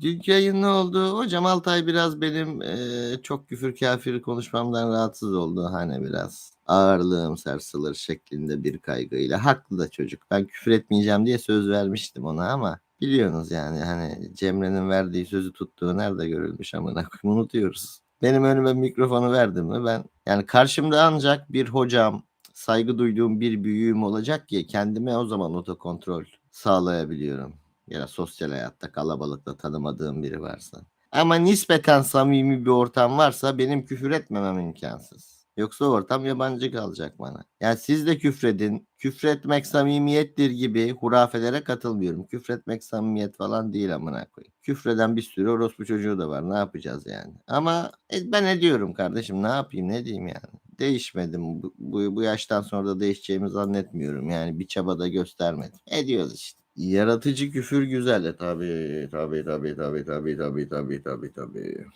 Dünkü yayın ne oldu? Hocam Altay biraz benim eee, çok küfür kafir konuşmamdan rahatsız oldu. Hani biraz ağırlığım sarsılır şeklinde bir kaygıyla. Haklı da çocuk. Ben küfür etmeyeceğim diye söz vermiştim ona ama biliyorsunuz yani hani Cemre'nin verdiği sözü tuttuğu nerede görülmüş amına koyayım unutuyoruz. Benim önüme mikrofonu verdim mi ben yani karşımda ancak bir hocam saygı duyduğum bir büyüğüm olacak ki kendime o zaman otokontrol sağlayabiliyorum. Ya da sosyal hayatta kalabalıkta tanımadığım biri varsa. Ama nispeten samimi bir ortam varsa benim küfür etmemem imkansız. Yoksa ortam yabancı kalacak bana. Yani siz de küfredin. Küfretmek samimiyettir gibi hurafelere katılmıyorum. Küfretmek samimiyet falan değil amına koyayım. Küfreden bir sürü orospu çocuğu da var. Ne yapacağız yani? Ama e, ben ediyorum kardeşim. Ne yapayım ne diyeyim yani. Değişmedim. Bu, bu, bu yaştan sonra da değişeceğimi zannetmiyorum. Yani bir çaba da göstermedim. Ediyoruz işte. Yaratıcı küfür güzel. E, tabii tabii tabii tabii tabii tabii tabii tabii tabii.